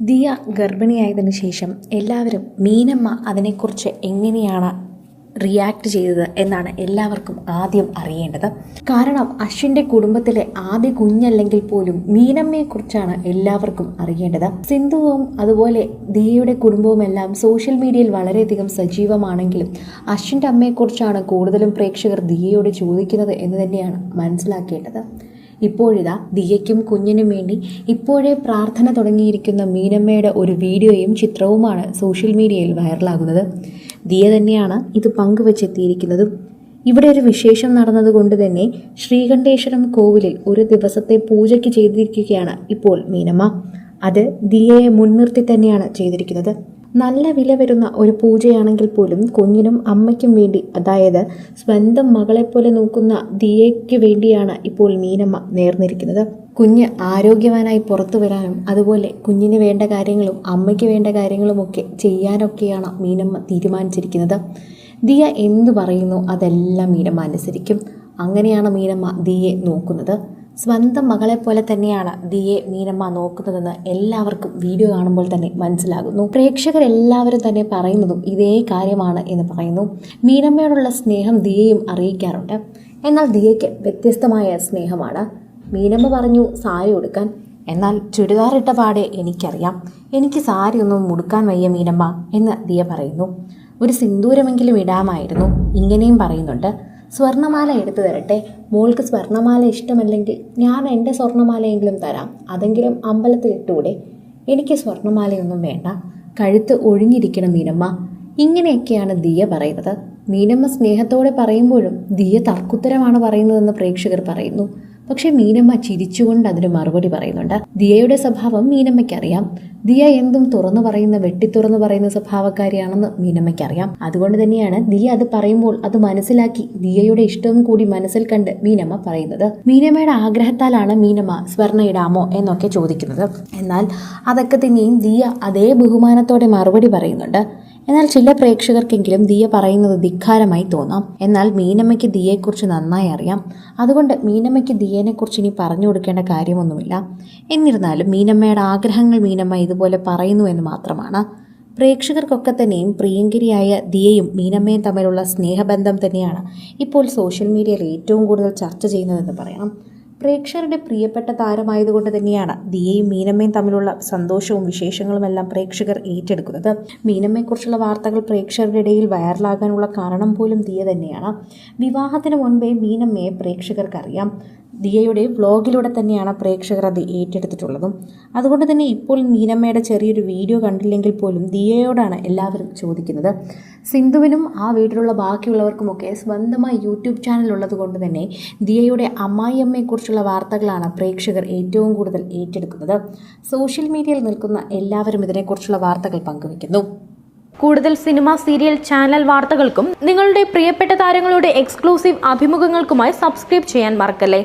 ദിയ ഗർഭിണിയായതിനു ശേഷം എല്ലാവരും മീനമ്മ അതിനെക്കുറിച്ച് എങ്ങനെയാണ് റിയാക്ട് ചെയ്തത് എന്നാണ് എല്ലാവർക്കും ആദ്യം അറിയേണ്ടത്. കാരണം അശ്വിന്റെ കുടുംബത്തിലെ ആദ്യ കുഞ്ഞല്ലെങ്കിൽ പോലും മീനമ്മയെക്കുറിച്ചാണ് എല്ലാവർക്കും അറിയേണ്ടത്. സിന്ധുവും അതുപോലെ ദിയയുടെ കുടുംബവും എല്ലാം സോഷ്യൽ മീഡിയയിൽ വളരെയധികം സജീവമാണെങ്കിലും അശ്വിന്റെ അമ്മയെക്കുറിച്ചാണ് കൂടുതലും പ്രേക്ഷകർ ദിയയോട് ചോദിക്കുന്നത് എന്ന് തന്നെയാണ് മനസ്സിലാക്കേണ്ടത്. ഇപ്പോഴിതാ ദിയയ്ക്കും കുഞ്ഞിനും വേണ്ടി ഇപ്പോഴേ പ്രാർത്ഥന തുടങ്ങിയിരിക്കുന്ന മീനമ്മയുടെ ഒരു വീഡിയോയും ചിത്രവുമാണ് സോഷ്യൽ മീഡിയയിൽ വൈറലാകുന്നത്. ദിയ തന്നെയാണ് ഇത് പങ്കുവച്ചെത്തിയിരിക്കുന്നതും. ഇവിടെ ഒരു വിശേഷം നടന്നതുകൊണ്ട് തന്നെ ശ്രീകണ്ഠേശ്വരം കോവിലിൽ ഒരു ദിവസത്തെ പൂജയ്ക്ക് ചെയ്തിരിക്കുകയാണ് ഇപ്പോൾ മീനമ്മ. അത് ദിയയെ മുൻനിർത്തി തന്നെയാണ് ചെയ്തിരിക്കുന്നത്. നല്ല വില വരുന്ന ഒരു പൂജയാണെങ്കിൽ പോലും കുഞ്ഞിനും അമ്മയ്ക്കും വേണ്ടി അതായത് സ്വന്തം മകളെപ്പോലെ നോക്കുന്ന ദിയയ്ക്ക് വേണ്ടിയാണ് ഇപ്പോൾ മീനമ്മ നേർന്നിരിക്കുന്നത്. കുഞ്ഞ് ആരോഗ്യവാനായി പുറത്തു വരാനും അതുപോലെ കുഞ്ഞിന് വേണ്ട കാര്യങ്ങളും അമ്മയ്ക്ക് വേണ്ട കാര്യങ്ങളുമൊക്കെ ചെയ്യാനൊക്കെയാണ് മീനമ്മ തീരുമാനിച്ചിരിക്കുന്നത്. ദിയ എന്തു പറയുന്നു അതെല്ലാം മീനമ്മ അനുസരിക്കും. അങ്ങനെയാണ് മീനമ്മ ദിയെ നോക്കുന്നത്. സ്വന്തം മകളെ പോലെ തന്നെയാണ് ദിയെ മീനമ്മ നോക്കുന്നതെന്ന് എല്ലാവർക്കും വീഡിയോ കാണുമ്പോൾ തന്നെ മനസ്സിലാകുന്നു. പ്രേക്ഷകരെല്ലാവരും തന്നെ പറയുന്നതും ഇതേ കാര്യമാണ് എന്ന് പറയുന്നു. മീനമ്മയോടുള്ള സ്നേഹം ദിയയും അറിയിക്കാറുണ്ട്. എന്നാൽ ദിയയ്ക്ക് വ്യത്യസ്തമായ സ്നേഹമാണ്. മീനമ്മ പറഞ്ഞു സാരി ഉടുക്കാൻ. എന്നാൽ ചുരിദാറിട്ട പാടെ എനിക്കറിയാം. എനിക്ക് സാരി ഒന്നും മുടുക്കാൻ വയ്യ മീനമ്മ എന്ന് ദിയ പറയുന്നു. ഒരു സിന്ദൂരമെങ്കിലും ഇടാമായിരുന്നു ഇങ്ങനെയും പറയുന്നുണ്ട്. സ്വർണമാല എടുത്തു തരട്ടെ. മോൾക്ക് സ്വർണമാല ഇഷ്ടമല്ലെങ്കിൽ ഞാൻ എന്റെ സ്വർണമാലയെങ്കിലും തരാം. അതെങ്കിലും അമ്പലത്തിൽ ഇട്ടുകൂടെ? എനിക്ക് സ്വർണമാലയൊന്നും വേണ്ട. കഴുത്ത് ഒഴിഞ്ഞിരിക്കണം മീനമ്മ ഇങ്ങനെയൊക്കെയാണ് ദിയ പറയുന്നത്. മീനമ്മ സ്നേഹത്തോടെ പറയുമ്പോഴും ദിയ തർക്കുത്തരമാണ് പറയുന്നതെന്ന് പ്രേക്ഷകർ പറയുന്നു. പക്ഷേ മീനമ്മ ചിരിച്ചുകൊണ്ട് അതിന് മറുപടി പറയുന്നുണ്ട്. ദിയയുടെ സ്വഭാവം മീനമ്മയ്ക്കറിയാം. ദിയ എന്തും തുറന്നു പറയുന്ന വെട്ടിത്തുറന്നു പറയുന്ന സ്വഭാവക്കാരിയാണെന്ന് മീനമ്മയ്ക്കറിയാം. അതുകൊണ്ട് തന്നെയാണ് ദിയ അത് പറയുമ്പോൾ അത് മനസ്സിലാക്കി ദിയയുടെ ഇഷ്ടവും കൂടി മനസ്സിൽ കണ്ട് മീനമ്മ പറയുന്നത്. മീനമ്മയുടെ ആഗ്രഹത്താലാണ് മീനമ്മ സ്വർണ ഇടാമോ എന്നൊക്കെ ചോദിക്കുന്നത്. എന്നാൽ അതൊക്കെ തന്നെയും ദിയ അതേ ബഹുമാനത്തോടെ മറുപടി പറയുന്നുണ്ട്. എന്നാൽ ചില പ്രേക്ഷകർക്കെങ്കിലും ദിയ പറയുന്നത് ധിക്കാരമായി തോന്നാം. എന്നാൽ മീനമ്മയ്ക്ക് ദിയയെക്കുറിച്ച് നന്നായി അറിയാം. അതുകൊണ്ട് മീനമ്മയ്ക്ക് ദിയേനെക്കുറിച്ച് ഇനി പറഞ്ഞു കൊടുക്കേണ്ട കാര്യമൊന്നുമില്ല. എന്നിരുന്നാലും മീനമ്മയുടെ ആഗ്രഹങ്ങൾ മീനമ്മ ഇതുപോലെ പറയുന്നു എന്ന് മാത്രമാണ്. പ്രേക്ഷകർക്കൊക്കെ തന്നെയും പ്രിയങ്കരിയായ ദിയയും മീനമ്മയും തമ്മിലുള്ള സ്നേഹബന്ധം തന്നെയാണ് ഇപ്പോൾ സോഷ്യൽ മീഡിയയിൽ ഏറ്റവും കൂടുതൽ ചർച്ച ചെയ്യുന്നതെന്ന് പറയണം. പ്രേക്ഷകരുടെ പ്രിയപ്പെട്ട താരമായതുകൊണ്ട് തന്നെയാണ് ദിയയും മീനമ്മയും തമ്മിലുള്ള സന്തോഷവും വിശേഷങ്ങളുമെല്ലാം പ്രേക്ഷകർ ഏറ്റെടുക്കുന്നത്. മീനമ്മയെക്കുറിച്ചുള്ള വാർത്തകൾ പ്രേക്ഷകരുടെ ഇടയിൽ വൈറലാകാനുള്ള കാരണം പോലും ദിയ തന്നെയാണ്. വിവാഹത്തിന് മുൻപേ മീനമ്മയെ പ്രേക്ഷകർക്കറിയാം. ദിയയുടെ വ്ലോഗിലൂടെ തന്നെയാണ് പ്രേക്ഷകർ അത് ഏറ്റെടുത്തിട്ടുള്ളതും. അതുകൊണ്ട് തന്നെ ഇപ്പോൾ മീനമ്മയുടെ ചെറിയൊരു വീഡിയോ കണ്ടില്ലെങ്കിൽ പോലും ദിയയോടാണ് എല്ലാവരും ചോദിക്കുന്നത്. സിന്ധുവിനും ആ വീട്ടിലുള്ള ബാക്കിയുള്ളവർക്കുമൊക്കെ സ്വന്തമായി യൂട്യൂബ് ചാനൽ ഉള്ളത് കൊണ്ട് തന്നെ ദിയയുടെ അമ്മായിയമ്മയെക്കുറിച്ചുള്ള വാർത്തകളാണ് പ്രേക്ഷകർ ഏറ്റവും കൂടുതൽ ഏറ്റെടുക്കുന്നത്. സോഷ്യൽ മീഡിയയിൽ നിൽക്കുന്ന എല്ലാവരും ഇതിനെക്കുറിച്ചുള്ള വാർത്തകൾ പങ്കുവയ്ക്കുന്നു. കൂടുതൽ സിനിമ സീരിയൽ ചാനൽ വാർത്തകൾക്കും നിങ്ങളുടെ പ്രിയപ്പെട്ട താരങ്ങളുടെ എക്സ്ക്ലൂസീവ് അഭിമുഖങ്ങൾക്കുമായി സബ്സ്ക്രൈബ് ചെയ്യാൻ മറക്കല്ലേ?